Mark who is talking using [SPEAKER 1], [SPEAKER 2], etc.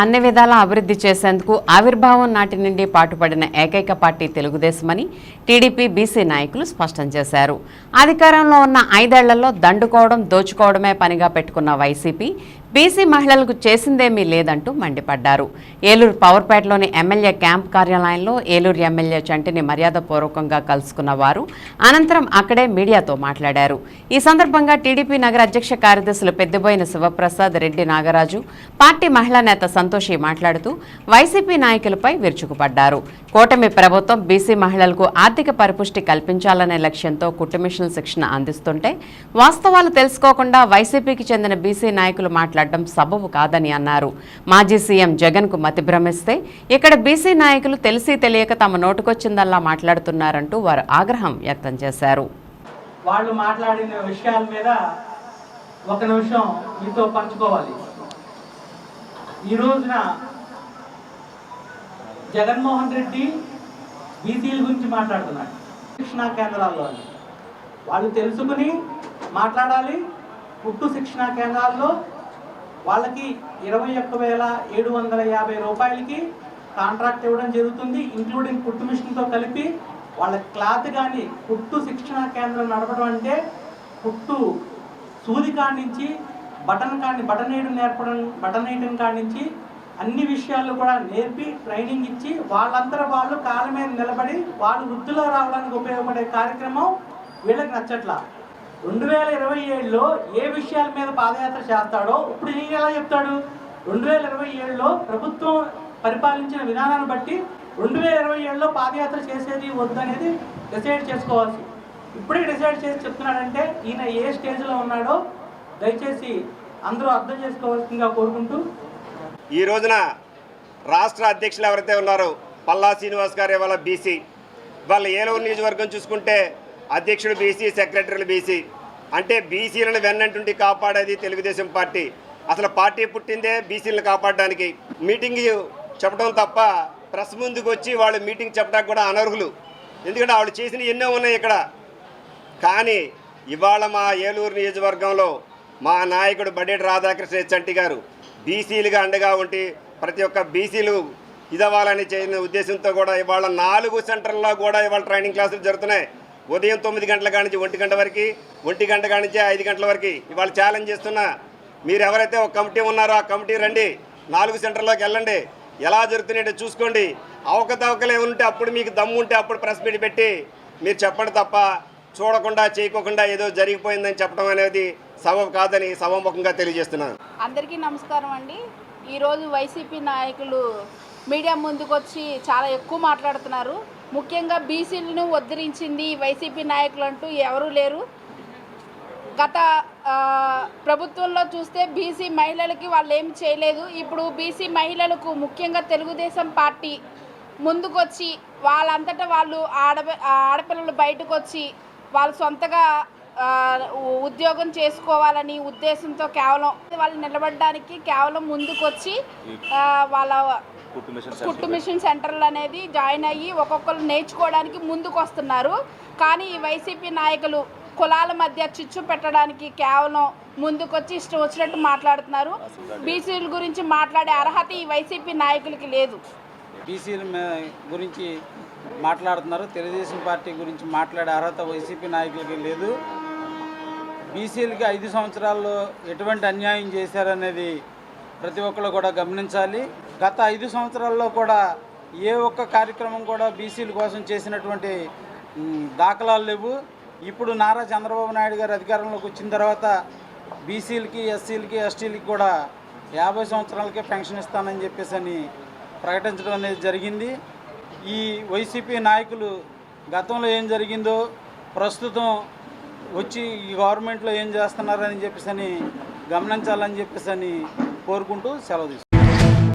[SPEAKER 1] అన్ని విధాలా అభివృద్ధి చేసేందుకు ఆవిర్భావం నాటి నుండి పాటుపడిన ఏకైక పార్టీ తెలుగుదేశమని టీడీపీ బీసీ నాయకులు స్పష్టం చేశారు. అధికారంలో ఉన్న ఐదేళ్ళలో దండుకోవడం దోచుకోవడమే పనిగా పెట్టుకున్న వైసీపీ బీసీ మహిళలకు చేసిందేమీ లేదంటూ మండిపడ్డారు. ఏలూరు పవర్పేటలోని ఎమ్మెల్యే క్యాంప్ కార్యాలయంలో ఏలూరు ఎమ్మెల్యే చంటిని మర్యాదపూర్వకంగా కలుసుకున్న వారు అనంతరం అక్కడే మీడియాతో మాట్లాడారు. ఈ సందర్భంగా టీడీపీ నగర అధ్యక్ష కార్యదర్శులు పెద్దబోయిన శివప్రసాద్ రెడ్డి నాగరాజు పార్టీ మహిళా నేత సంతోషి మాట్లాడుతూ వైసీపీ నాయకులపై విరుచుకుపడ్డారు. కూటమి ప్రభుత్వం బీసీ మహిళలకు ఆర్థిక పరిపుష్టి కల్పించాలనే లక్ష్యంతో కుటుంబిషన్ శిక్షణ అందిస్తుంటే వాస్తవాలు తెలుసుకోకుండా వైసీపీకి చెందిన బీసీ నాయకులు మాట్లాడడం సబబు కాదని అన్నారు. మాజీ సీఎం జగన్కు మతి ఇక్కడ బీసీ నాయకులు తెలిసి తెలియక తమ నోటుకొచ్చిందల్లా మాట్లాడుతున్నారంటూ వారు ఆగ్రహం వ్యక్తం చేశారు.
[SPEAKER 2] వాళ్ళు మాట్లాడిన విషయాల మీద ఒక నిమిషం మీతో పంచుకోవాలి. ఈ రోజున జగన్మోహన్ రెడ్డి బీసీల గురించి మాట్లాడుతున్నాడు. శిక్షణా కేంద్రాల్లో వాళ్ళు తెలుసుకుని మాట్లాడాలి. పుట్టు శిక్షణా కేంద్రాల్లో వాళ్ళకి ఇరవై ఒక్క వేల ఏడు వందల యాభై రూపాయలకి కాంట్రాక్ట్ ఇవ్వడం జరుగుతుంది ఇంక్లూడింగ్ కుట్టు మిషన్తో కలిపి వాళ్ళ క్లాత్ కానీ కుట్టు శిక్షణా కేంద్రం నడపడం అంటే కుట్టు సూది కాడి నుంచి బటన్ కాడి బటన్ వేయడం నేర్పడం బటన్ వేయడం కాడి నుంచి అన్ని విషయాలు కూడా నేర్పి ట్రైనింగ్ ఇచ్చి వాళ్ళందరూ వాళ్ళు కాళ్ళ మీద నిలబడి వాళ్ళు వృద్ధిలో రావడానికి ఉపయోగపడే కార్యక్రమం వీళ్ళకి నచ్చట్లా. రెండు వేల ఇరవై ఏడులో ఏ విషయాల మీద పాదయాత్ర చేస్తాడో ఇప్పుడు ఈయన ఎలా చెప్తాడు? రెండు వేల ఇరవై ఏడులో ప్రభుత్వం పరిపాలించిన విధానాన్ని బట్టి రెండు వేల ఇరవై ఏడులో పాదయాత్ర చేసేది వద్దనేది డిసైడ్ చేసుకోవాల్సి. ఇప్పుడే డిసైడ్ చేసి చెప్తున్నాడంటే ఈయన ఏ స్టేజ్లో ఉన్నాడో దయచేసి అందరూ అర్థం చేసుకోవాల్సిందిగా కోరుకుంటూ.
[SPEAKER 3] ఈ రోజున రాష్ట్ర అధ్యక్షులు ఎవరైతే ఉన్నారో పల్లా శ్రీనివాస్ గారు ఇవాళ బీసీ. వాళ్ళ ఏలూరు నియోజకవర్గం చూసుకుంటే అధ్యక్షుడు బీసీ సెక్రటరీలు బీసీ. అంటే బీసీలను వెన్నంటుండి కాపాడేది తెలుగుదేశం పార్టీ. అసలు పార్టీ పుట్టిందే బీసీలను కాపాడడానికి. మీటింగ్ చెప్పడం తప్ప ప్రెస్ ముందుకు వచ్చి వాళ్ళు మీటింగ్ చెప్పడానికి కూడా అనర్హులు. ఎందుకంటే వాళ్ళు చేసిన ఎన్నో ఉన్నాయి ఇక్కడ. కానీ ఇవాళ మా ఏలూరు నియోజకవర్గంలో మా నాయకుడు బడేటి రాధాకృష్ణ చంటి గారు బీసీలుగా అండగా ఉండి ప్రతి ఒక్క బీసీలు ఇదవ్వాలని చేసిన ఉద్దేశంతో కూడా ఇవాళ నాలుగు సెంటర్లో కూడా ఇవాళ ట్రైనింగ్ క్లాసులు జరుగుతున్నాయి. ఉదయం తొమ్మిది గంటల కానించి నుంచి ఒంటి గంట వరకు ఒంటి గంట కానించి నుంచి ఐదు గంటల వరకు ఇవాళ ఛాలెంజ్ చేస్తున్నా మీరు ఎవరైతే ఒక కమిటీ ఉన్నారో ఆ కమిటీ రండి. నాలుగు సెంటర్లోకి వెళ్ళండి. ఎలా జరుగుతున్నాయో చూసుకోండి. అవకతవకలు ఏముంటే అప్పుడు మీకు దమ్ము ఉంటే అప్పుడు ప్రెస్ మీట్ పెట్టి మీరు చెప్పండి తప్ప చూడకుండా చేయకోకుండా ఏదో జరిగిపోయిందని చెప్పడం అనేది సబబు కాదని సభముఖంగా తెలియజేస్తున్నాను.
[SPEAKER 4] అందరికీ నమస్కారం అండి. ఈరోజు వైసీపీ నాయకులు మీడియా ముందుకు వచ్చి చాలా ఎక్కువ మాట్లాడుతున్నారు. ముఖ్యంగా బీసీలను ఉద్ధరించింది వైసీపీ నాయకులు అంటూ ఎవరూ లేరు. గత ప్రభుత్వంలో చూస్తే బీసీ మహిళలకి వాళ్ళు ఏం చేయలేదు. ఇప్పుడు బీసీ మహిళలకు ముఖ్యంగా తెలుగుదేశం పార్టీ ముందుకొచ్చి వాళ్ళంతటా వాళ్ళు ఆడ ఆడపిల్లలు బయటకు వచ్చి వాళ్ళు సొంతగా ఉద్యోగం చేసుకోవాలని ఉద్దేశంతో కేవలం వాళ్ళు నిలబడడానికి కేవలం ముందుకొచ్చి వాళ్ళ కుట్టు మిషన్ సెంటర్లు అనేది జాయిన్ అయ్యి ఒక్కొక్కరు నేర్చుకోవడానికి ముందుకు వస్తున్నారు కానీ ఈ వైసీపీ నాయకులు కులాల మధ్య చిచ్చు పెట్టడానికి కేవలం ముందుకొచ్చి ఇష్టం వచ్చినట్టు మాట్లాడుతున్నారు. బీసీల గురించి మాట్లాడే అర్హత ఈ వైసీపీ నాయకులకి లేదు.
[SPEAKER 5] బీసీల గురించి మాట్లాడుతున్నారు. తెలుగుదేశం పార్టీ గురించి మాట్లాడే అర్హత వైసీపీ నాయకులకి లేదు. బీసీలకి ఐదు సంవత్సరాల్లో ఎటువంటి అన్యాయం చేశారనేది ప్రతి ఒక్కరు కూడా గమనించాలి. గత ఐదు సంవత్సరాల్లో కూడా ఏ ఒక్క కార్యక్రమం కూడా బీసీల కోసం చేసినటువంటి దాఖలాలు లేవు. ఇప్పుడు నారా చంద్రబాబు నాయుడు గారు అధికారంలోకి వచ్చిన తర్వాత బీసీలకి ఎస్సీలకి ఎస్టీలకి కూడా యాభై సంవత్సరాలకే పెన్షన్ ఇస్తానని చెప్పేసి అని ప్రకటించడం అనేది జరిగింది. ఈ వైసీపీ నాయకులు గతంలో ఏం జరిగిందో ప్రస్తుతం వచ్చి ఈ గవర్నమెంట్లో ఏం చేస్తున్నారని చెప్పేసి అని గమనించాలని చెప్పేసి అని కోరుకుంటూ సెలవు తీసుకు